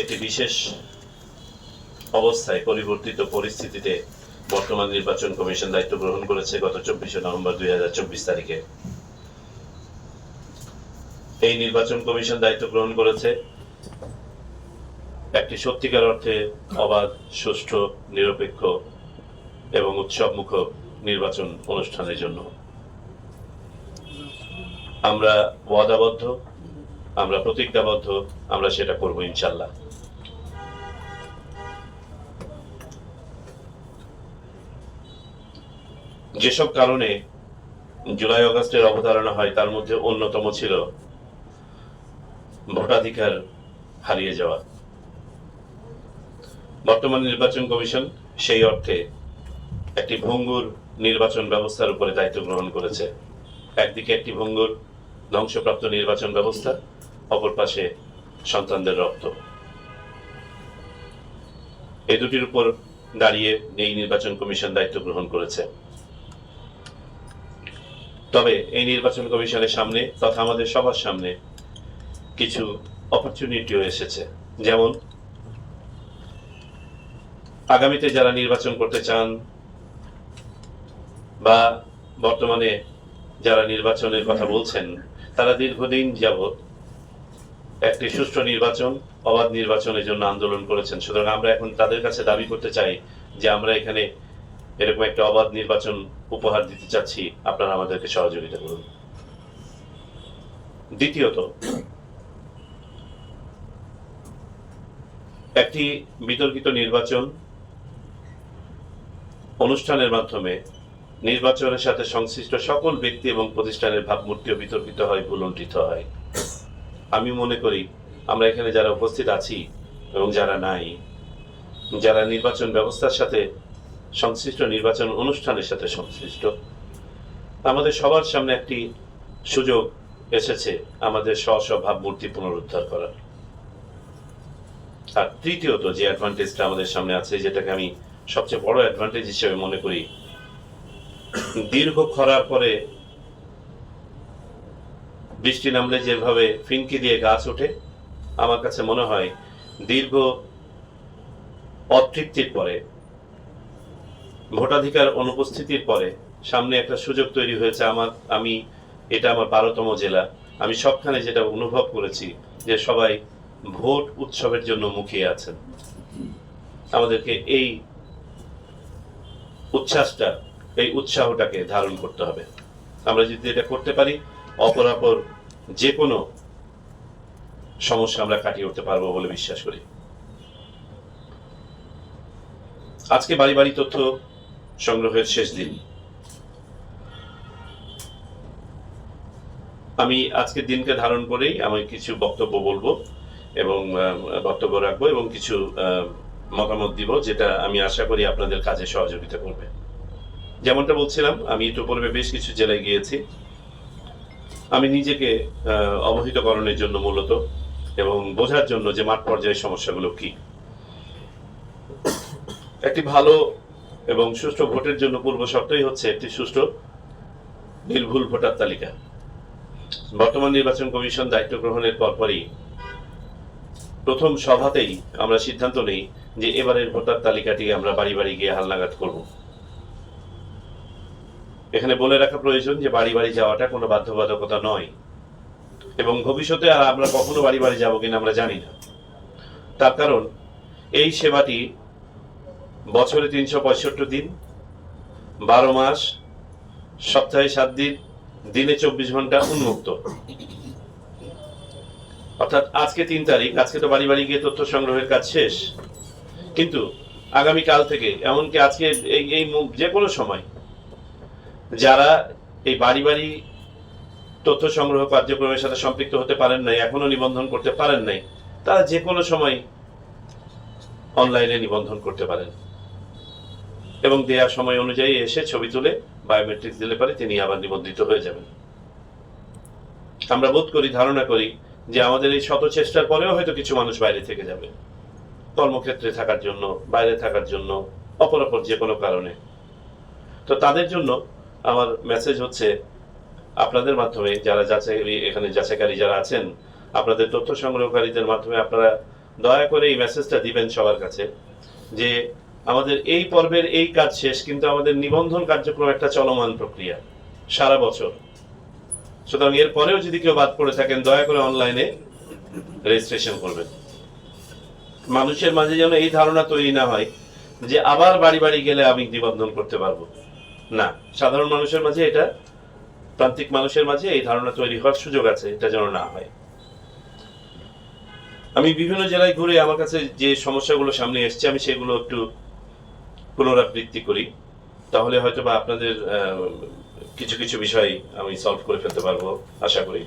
একটি বিশেষ অবস্থায় পরিবর্তিত পরিস্থিতিতে বর্তমান নির্বাচন কমিশন দায়িত্ব গ্রহণ করেছে গত চব্বিশে নভেম্বর দুই হাজার চব্বিশ তারিখে। এই নির্বাচন কমিশন দায়িত্ব গ্রহণ করেছে একটি সত্যিকার অর্থে অবাধ, সুষ্ঠু, নিরপেক্ষ এবং উৎসবমুখর নির্বাচন অনুষ্ঠানের জন্য। আমরা ওয়াদাবদ্ধ, আমরা প্রতিজ্ঞাবদ্ধ, আমরা সেটা করব ইনশাল্লাহ। যেসব কারণে জুলাই অগস্টের অবতারণা হয়, তার মধ্যে অন্যতম ছিল ভোটাধিকার হারিয়ে যাওয়া। বর্তমান নির্বাচন কমিশন সেই অর্থে একটি ভঙ্গুর নির্বাচন ব্যবস্থার উপরে দায়িত্ব গ্রহণ করেছে। একদিকে একটি ভঙ্গুর ধ্বংসপ্রাপ্ত নির্বাচন ব্যবস্থা, অপর পাশে সন্তানদের রক্ত। এই দুটির উপর দাঁড়িয়ে এই নির্বাচন কমিশন দায়িত্ব গ্রহণ করেছে। তবে এই নির্বাচন কমিশনের সামনে তথা আমাদের সবার সামনে কিছু অপরচুনিটিও এসেছে। যেমন, আগামীতে যারা নির্বাচন করতে চান বা বর্তমানে যারা নির্বাচনের কথা বলছেন, তারা দীর্ঘদিন যাবৎ একটি সুষ্ঠু নির্বাচন, অবাধ নির্বাচনের জন্য আন্দোলন করেছেন। সুতরাং আমরা এখন তাদের কাছে দাবি করতে চাই যে আমরা এখানে এরকম একটা অবাধ নির্বাচন উপহার দিতে চাচ্ছি, আপনারা আমাদেরকে সহযোগিতা করুন। দ্বিতীয়ত, একটি বিতর্কিত নির্বাচন অনুষ্ঠানের মাধ্যমে নির্বাচনের সাথে সংশ্লিষ্ট সকল ব্যক্তি এবং প্রতিষ্ঠানের ভাবমূর্তিও বিতর্কিত হয়, ভুলণ্ঠিত হয়। আমি মনে করি, আমরা এখানে যারা উপস্থিত আছি এবং যারা নাই, যারা নির্বাচন ব্যবস্থার সাথে সংশ্লিষ্ট নির্বাচন অনুষ্ঠানের সাথে সংশ্লিষ্ট। আমাদের সবার সামনে একটি সুযোগ এসেছে আমাদের স্ব স্ব ভাবমূর্তি পুনরুদ্ধার করার। আর তৃতীয়ত যে অ্যাডভান্টেজটা আমাদের সামনে আছে, যেটাকে আমি সবচেয়ে বড় অ্যাডভান্টেজ হিসেবে মনে করি, দীর্ঘ খরার পরে বৃষ্টি নামলে যেভাবে ফিনকি দিয়ে গাছ ওঠে, আমার কাছে মনে হয় দীর্ঘ অতৃপ্তির পরে ভোটাধিকার অনুপস্থিতির পরে সামনে একটা সুযোগ তৈরি হয়েছে আমার, আমি, এটা আমার বারোতম জেলা। আমি সবখানে যেটা অনুভব করেছি যে সবাই ভোট উৎসবের জন্য মুখিয়ে আছেন। আমাদেরকে এই উচ্ছ্বাসটা, এই উৎসাহটাকে ধারণ করতে হবে। আমরা যদি এটা করতে পারি অপরাপর যে কোনো সমস্যা আমরা কাটিয়ে উঠতে পারব বলে বিশ্বাস করি। আজকে বাড়ি বাড়ি তথ্য সংগ্রহের শেষ দিন। আমি আজকের দিনকে ধারণ করেই আমি কিছু বক্তব্য বলব এবং বক্তব্য রাখব এবং কিছু মতামত দিব যেটা আমি আশা করি আপনাদের কাজে সহযোগিতা করবে। যেমনটা বলছিলাম, আমি ইতিপূর্বে বেশ কিছু জেলায় গিয়েছি। আমি নিজেকে অবহিতকরণের জন্য মূলত এবং বোঝার জন্য যে মাঠ পর্যায়ের সমস্যাগুলো কি। একটি ভালো এবং সুষ্ঠু ভোটের জন্য পূর্ব শর্তই হচ্ছে একটি সুষ্ঠু নির্ভুল ভোটার তালিকা। বর্তমান নির্বাচন কমিশন দায়িত্ব গ্রহণের পরপরই প্রথম সভাতেই আমরা সিদ্ধান্ত নেই যে এবারের ভোটার তালিকাটি আমরা বাড়ি বাড়ি গিয়ে হালনাগাদ করব। এখানে বলে রাখা প্রয়োজন যে বাড়ি বাড়ি যাওয়াটা কোনো বাধ্যবাধকতা নয় এবং ভবিষ্যতে আর আমরা কখনো বাড়ি বাড়ি যাব কিনা আমরা জানি না। তার কারণ এই সেবাটি বছরে তিনশো পঁয়ষট্টি দিন, বারো মাস, সপ্তাহে সাত দিন, দিনে চব্বিশ ঘণ্টা উন্মুক্ত। অর্থাৎ আজকে তিন তারিখ, আজকে তো বাড়ি বাড়ি গিয়ে তথ্য সংগ্রহের কাজ শেষ। কিন্তু আগামী কাল থেকে, এমনকি আজকে এই এই যে কোনো সময়, যারা এই বাড়ি বাড়ি তথ্য সংগ্রহ কার্যক্রমের সাথে সম্পৃক্ত হতে পারেন নাই, এখনও নিবন্ধন করতে পারেন নাই, তারা যে কোনো সময় অনলাইনে নিবন্ধন করতে পারেন। এবং দেয়া সময় অনুযায়ী এসে ছবি তুলে বায়োমেট্রিক দিলে পারে তিনি আবার নিবন্ধিত হয়ে যাবেন। আমরা বোধ করি, ধারণা করি যে আমাদের এই শত চেষ্টার পরেও হয়তো কিছু মানুষ বাইরে থেকে যাবে। কর্মক্ষেত্রে থাকার জন্য, বাইরে থাকার জন্য, অপরাপর যে কোনো কারণে। তো তাদের জন্য আমার মেসেজ হচ্ছে, আপনাদের মাধ্যমে যারা যাচাই এখানে যাচাইকারী যারা আছেন, আপনাদের তথ্য সংগ্রহকারীদের মাধ্যমে আপনারা দয়া করে এই মেসেজটা দিবেন সবার কাছে যে আমাদের এই পর্বের এই কাজ শেষ, কিন্তু আমাদের নিবন্ধন কার্যক্রম একটা চলমান প্রক্রিয়া, সারা বছর। সুতরাং এর পরেও যদি কেউ বাদ পড়ে থাকেন, দয়া করে অনলাইনে রেজিস্ট্রেশন করবেন। মানুষের মাঝে যেন এই ধারণা তৈরি না হয় যে আবার বাড়ি বাড়ি গেলে আমি নিবন্ধন করতে পারব। না, সাধারণ মানুষের মাঝে এটা, প্রান্তিক মানুষের মাঝে এই ধারণা তৈরি হওয়ার সুযোগ আছে, এটা যেন না হয়। আমি বিভিন্ন জেলায় ঘুরে আমার কাছে যে সমস্যাগুলো সামনে এসছে, আমি সেগুলো একটু পুনরাবৃত্তি করি, তাহলে হয়তো বা আপনাদের কিছু কিছু বিষয় আমি সলভ করে ফেলতে পারব, আশা করি।